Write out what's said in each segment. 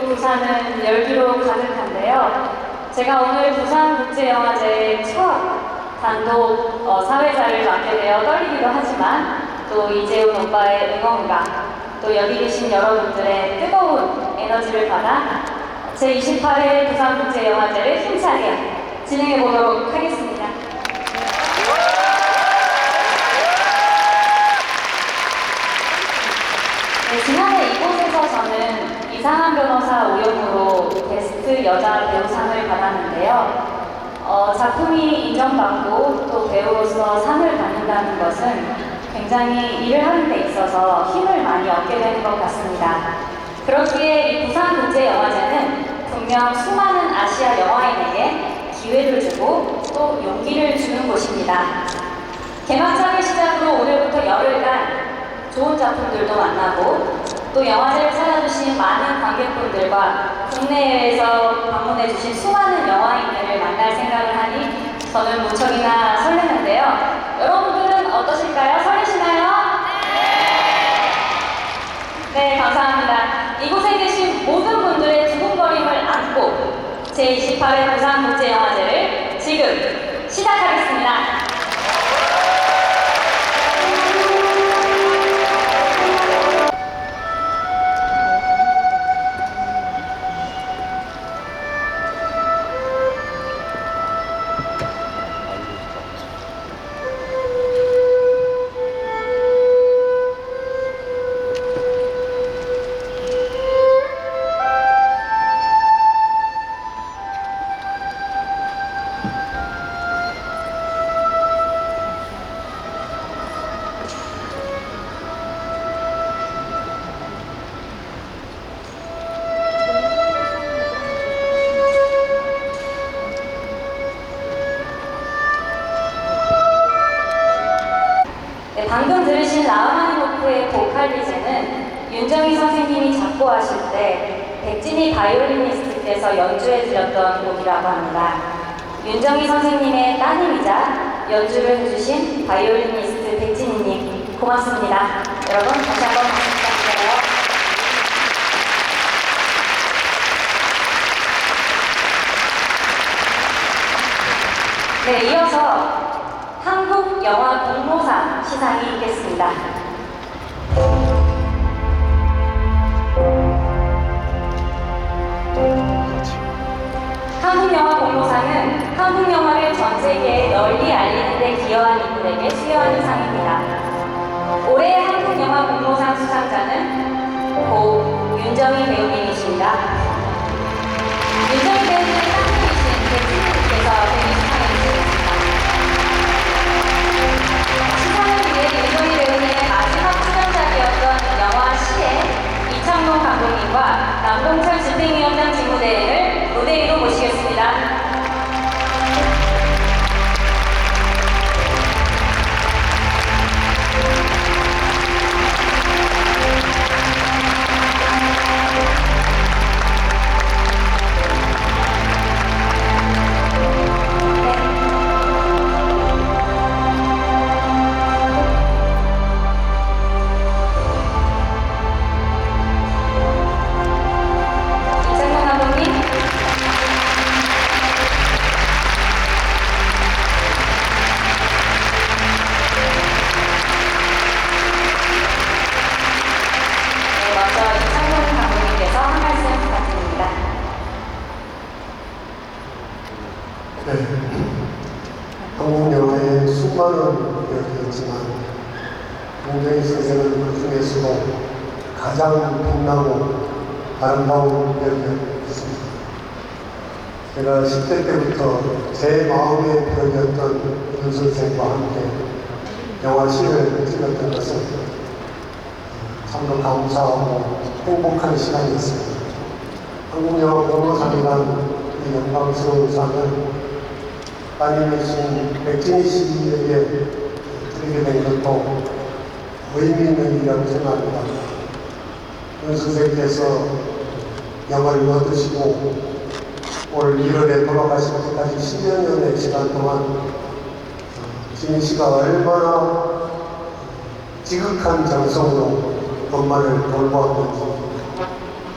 부산은 열기로 가득한데요. 제가 오늘 부산국제영화제 첫 단독 어, 사회자를 맡게 되어 떨리기도 하지만 또 이재훈 오빠의 응원과 또 여기 계신 여러분들의 뜨거운 에너지를 받아 제28회 부산국제영화제를 힘차게 진행해 보도록 하겠습니다. 이상한 변호사 우영으로 베스트 여자 배우상을 받았는데요. 어, 작품이 인정받고 또 배우로서 상을 받는다는 것은 굉장히 일을 하는 데 있어서 힘을 많이 얻게 되는 것 같습니다. 그렇기에 이 부산국제영화제는 분명 수많은 아시아 영화인에게 기회를 주고 또 용기를 주는 곳입니다. 개막장을 시작으로 오늘부터 열흘간 좋은 작품들도 만나고 또 영화제를 찾아주신 많은 관객분들과 국내에서 방문해주신 수많은 영화인들을 만날 생각을 하니 저는 무척이나 설레는데요. 여러분들은 어떠실까요? 설레시나요? 네, 감사합니다. 이곳에 계신 모든 분들의 두근거림을 안고 제28회 부산국제영화제를 지금 시작하겠습니다. 때 백진희 바이올리니스트께서 연주해 드렸던 곡이라고 합니다. 윤정희 선생님의 따님이자 연주를 해주신 바이올리니스트 백진희님 고맙습니다. 여러분 다시 한번 부탁드려요. 네, 이어서 한국 영화 공모상 시상이 있겠습니다. 세계에 널리 알리는 데 기여한 인물에게 수여하는 상입니다. 올해의 한국 영화 공모상 수상자는 고 윤정희 배우님이십니다. 윤정희 배우님의 따님이신 백진님께서 제가 10대 때부터 제 마음의 배역이었던 윤 선생과 함께 영화실을 찍었던 것은 참으로 감사하고 행복한 시간이었습니다. 한국 영화 공로상이라는 이 영광스러운 상을 따님이신 백진희 씨에게 드리게 된 것도 의미 있는 일이라고 생각합니다. 윤 선생께서 영화를 얻으시고 올 1월에 돌아가실 때까지 10여 년의 시간 동안 어, 진희 씨가 얼마나 지극한 정성으로 엄마를 돌보았는지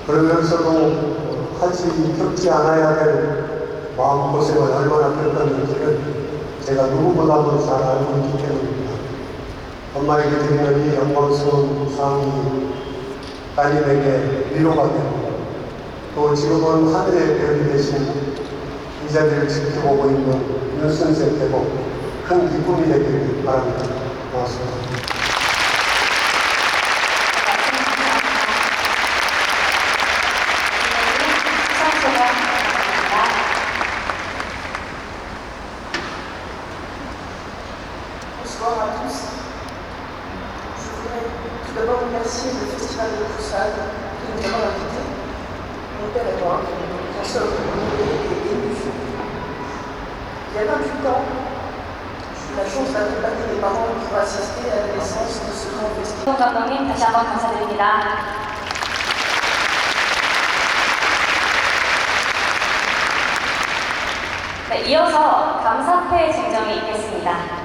그러면서도 하지 겪지 않아야 될 마음고생을 얼마나 겪었는지를 제가 누구보다도 잘 알고 있기 때문입니다. 엄마에게 드리는 이 영광스러운 상이 따님에게 위로가 되고 또 지금은 하늘의 별이 되신 이 자리를 지켜보고 있는 윤선생 대복 큰 기쁨이 되기를 바랍니다. 고맙습니다. Bonsoir à tous. Je voudrais tout d'abord remercier le Festival de Busan qui nous a nous en sommes honorés et émus. Il y a 28 ans, j'ai eu la chance d'accompagner mes parents pour assister à la naissance de ce grand festival. 김 감독님 다시 한번 감사드립니다. 네, 이어서 감사패 증정이 있겠습니다.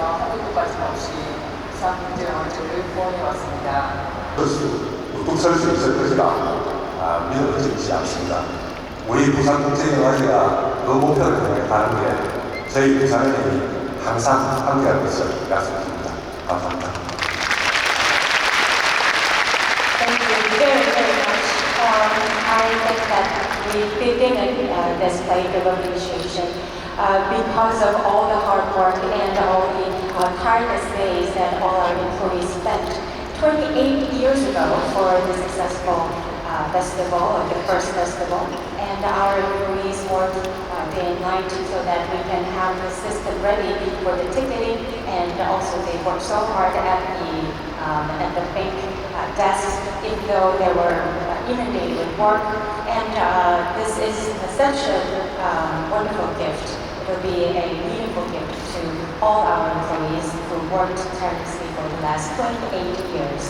당시부터 한국도 빠짐없이 부산국제영화제를 후원해왔습니다. 것이 우뚝 설수 있을 것이라 아, 믿어지지 않습니다. 우리 부산 국제영화제가 그 목표를 향해 가는 게 저희 부산은행이 항상 함께할 것을 약속드립니다. 감사합니다. Thank you very, very much. Um, I think that we begin uh, this fight of appreciation uh, because of all the hard work and all the uh, tireless days that all our employees spent 28 years ago for the successful uh, festival, the first festival. And our employees worked uh, day and night so that we can have the system ready for the ticketing and also they worked so hard at the um, at the bank uh, desks, even though they were uh, inundated with work. And uh, this is such a um, wonderful gift It will be a meaningful gift to all our employees who worked tirelessly for the last 28 years.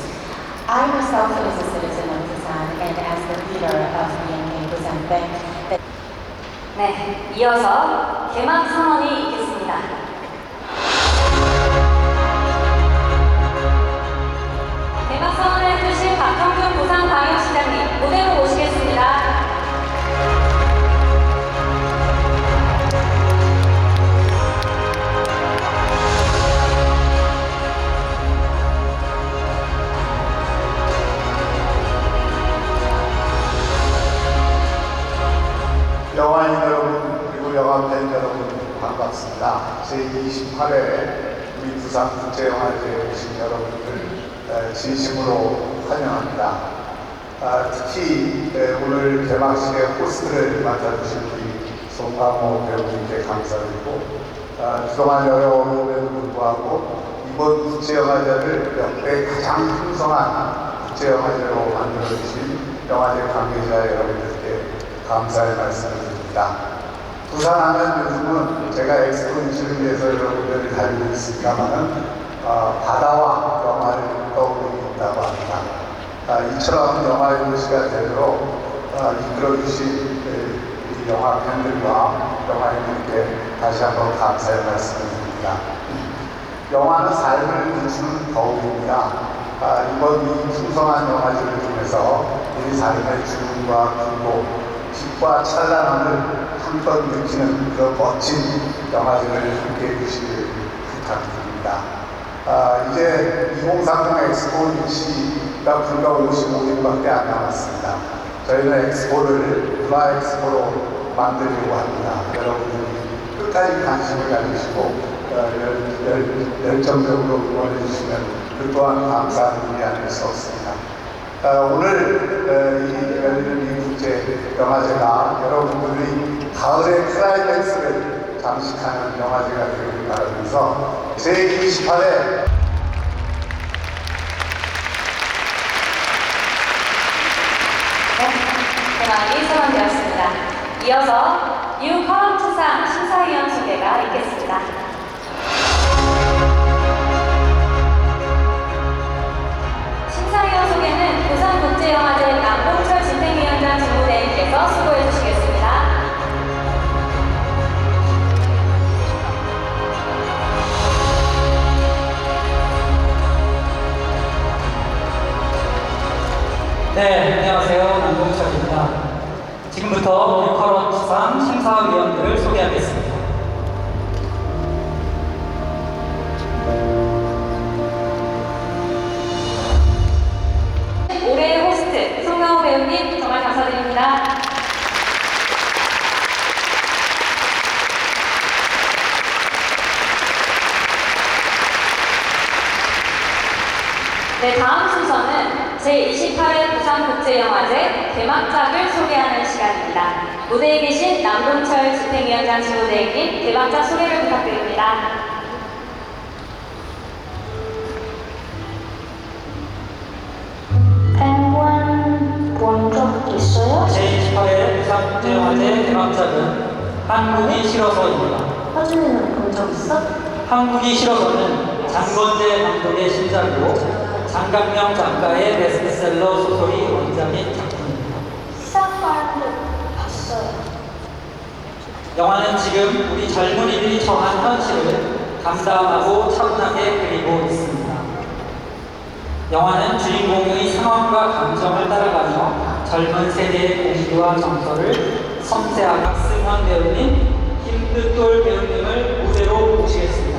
I myself is a citizen of Busan and as the leader of BNK Busan Bank, that 네, 이어서 개막 선언이 있겠습니다. 오늘 개막식의 호스트를 맡아주신 우리 송강호 배우님께 감사드리고 아, 그동안 어려움에도 불구하고 이번 국제영화제를 역대 가장 풍성한 국제영화제로 만들어주신 영화제 관계자 여러분들께 감사의 말씀을 드립니다. 부산하면 요즘은 제가 엑스포니시를 서 여러분들이 달리고 있습니다만은 어, 바다와 영화를 떠올리고 있다고 합니다. 아, 이처럼 영화의 도시가 되도록 어, 이끌어주신 그, 영화 팬들과 영화인들께 다시 한번 감사의 말씀을 드립니다. 영화는 삶을 비추는 거울입니다. 아, 이번 이 풍성한 영화제를 통해서 우리 삶의 주름과 굴곡, 빛과 찬란함을 한껏 느끼는 그 멋진 영화제를 함께 해주시길 부탁드립니다. 아, 이제 2030 엑스포 유치가 불과 55일밖에 안 남았습니다. 저희는 엑스포를 문화 엑스포로 만들려고 합니다. 여러분들이 끝까지 관심을 가지시고 어, 열정적으로 응원해 주시면 그 또한 감사한 일이 아닐 수 없습니다. 어, 오늘 어, 이이 국제 영화제가 여러분들이 가을의 클라이맥스를 장식하는 영화제가 되기를 바라면서 제28회 네, 대망이 선언되었습니다. 이어서 뉴 커런트상 심사위원 소개가 있겠습니다. 심사위원 소개는 부산국제영화제 남봉철 집행위원장 직무대행께서 수고해 주시겠습니다. 네, 안녕하세요. 남동철입니다. 심사위원들을 소개하겠습니다. 올해의 호스트 송강호 배우님 정말 감사드립니다. 네, 다음 순서는 제28회 부산국제영화제 개막작을 소개하는 시간입니다. 무대에 계신 남동철 집행위원장 지도대행님 개막작 소개를 부탁드립니다. penguin 본적 있어요? 제28회 부산국제영화제 개막작은 한국이 싫어서입니다. 허준이는 본 적 있어? 한국이 싫어서는 장건재 감독의 신작이고 장강명 작가의 베스트셀러 소설이 원작인 작품입니다. 시사파를 봤어요. 영화는 지금 우리 젊은이들이 처한 현실을 담담하고 차분하게 그리고 있습니다. 영화는 주인공의 상황과 감정을 따라가며 젊은 세대의 공기와 정서를 섬세하게 박승환 배우님, 김뜻돌 배우님을 무대로 모시겠습니다.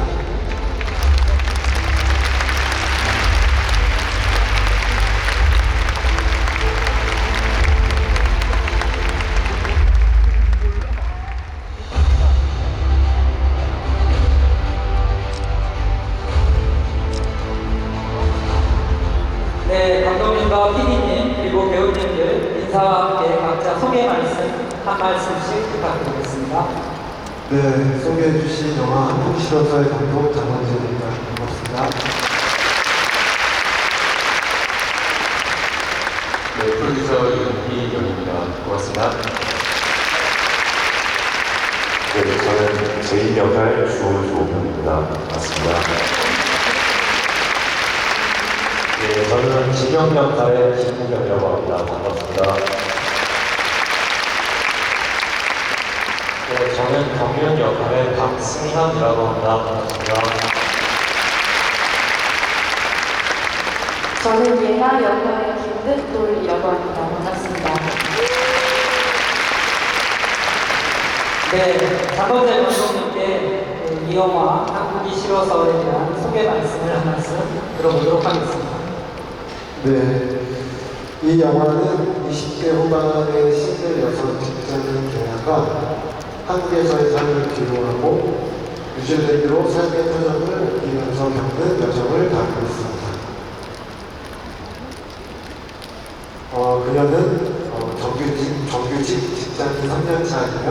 말씀씩 부탁드리겠습니다. 네, 소개해 주신 영화 한국 실어서의 감독 장원재입니다. 반갑습니다. 네, 프로듀서 윤희영입니다. 고맙습니다. 네, 저는 제2 역할 주호조입니다. 반갑습니다. 네, 저는 진영 역할의 김국영이라고 합니다. 반갑습니다. 네, 저는 경윤 역할의 박승현이라고 합니다. 반갑습니다. 저는 예나 역할의 김득돌이라고 합니다. 반갑습니다. 네, 장건재 감독님께 그이 영화 한국이 싫어서에 대한 소개 말씀을 한 말씀 들어보도록 하겠습니다. 네, 이 영화는 20대 후반의 싱글 여성 직장 개나가 한국에서의 삶을 기록하고 뉴질랜드로 삶의 터전을 옮기면서 겪는 여정을 다루고 있습니다. 어, 그녀는 어, 정규직, 정규직 직장인 3년차이며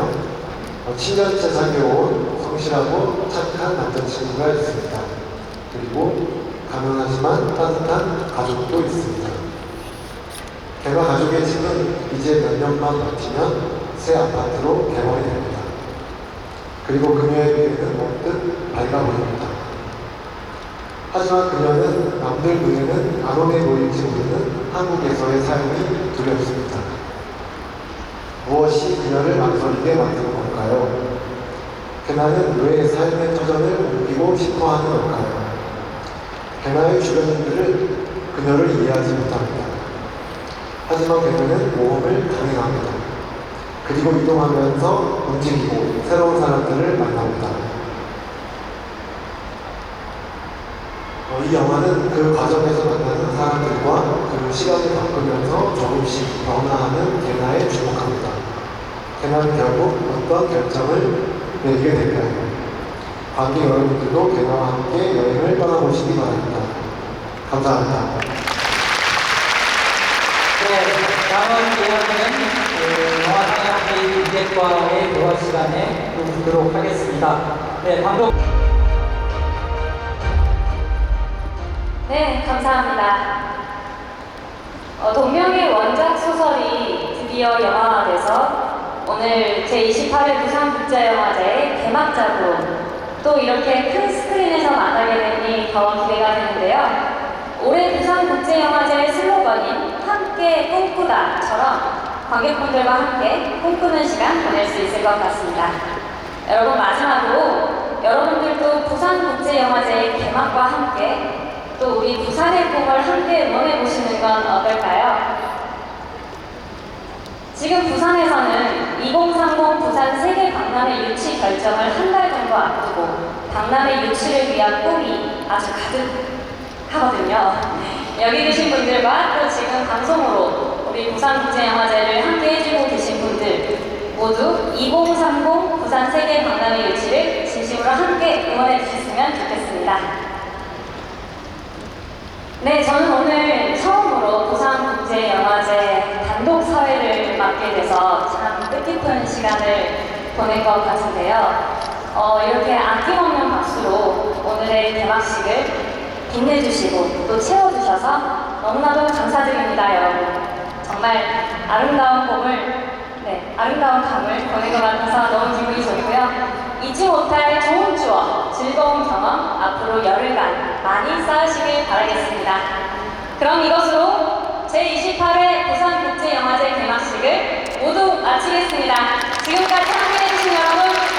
어, 7년째 사귀어온 성실하고 착한 남자친구가 있습니다. 그리고 가난하지만 따뜻한 가족도 있습니다. 개가 가족의 집은 이제 몇 년만 버티면 새 아파트로 개원이 됩니다. 그리고 그녀의 미래는 언뜻 밝아 보입니다. 하지만 그녀는 남들 눈에는 안온에 놓일지 모르는 한국에서의 삶이 두렵습니다. 무엇이 그녀를 망설이게 만드는 걸까요? 그녀는 왜 삶의 터전을 옮기고 싶어 하는 걸까요? 개나의 주변인들은 그녀를 이해하지 못합니다. 하지만 그녀는 모험을 강행합니다. 그리고 이동하면서 움직이고 새로운 사람들을 만납니다. 어, 어, 이 영화는 그 과정에서 만나는 사람들과 그 시간을 바꾸면서 조금씩 변화하는 개나에 주목합니다. 개나는 결국 어떤 결정을 내리게 될까요? 관객 여러분들도 개나와 함께 여행을 떠나보시기 바랍니다. 감사합니다. 네, 다음은 이야기는 그 영화상영회 기획과의 대화 시간에 또 듣도록 하겠습니다. 네, 방금 네, 감사합니다. 어, 동명의 원작 소설이 드디어 영화화 돼서 오늘 제28회 부산국제영화제의 개막작으로 또 이렇게 큰 스크린에서 만나게 되니 더 기대가 되는데요. 올해 부산국제영화제의 슬로건인 함께 꿈꾸다처럼 관객분들과 함께 꿈꾸는 시간 보낼 수 있을 것 같습니다. 여러분 마지막으로 여러분들도 부산국제영화제의 개막과 함께 또 우리 부산의 꿈을 함께 응원해 보시는 건 어떨까요? 지금 부산에서는 2030 부산 세계 박람회 유치 결정을 한 달 정도 앞두고 박람회 유치를 위한 꿈이 아주 가득하거든요. 여기 계신 분들과 또 지금 방송으로 우리 부산국제영화제를 함께 해주고 계신 분들 모두 2030 부산 세계 박람회 유치를 진심으로 함께 응원해 주셨으면 좋겠습니다. 네, 저는 오늘 처음으로 부산국제영화제 단독 사회를 맡게 돼서 참 뜻깊은 시간을 보낸 것 같은데요. 어, 이렇게 아낌없는 박수로 오늘의 개막식을 빛내주시고 또 채워주셔서 너무나도 감사드립니다, 여러분. 정말 아름다운 봄을, 네, 아름다운 밤을 보낸 것 같아서 너무 기분이 좋고요. 잊지 못할 좋은 추억, 즐거운 경험 앞으로 열흘간 많이 쌓으시길 바라겠습니다. 그럼 이것으로 제28회 부산국제영화제 개막식을 모두 마치겠습니다. 지금까지 함께해주신 여러분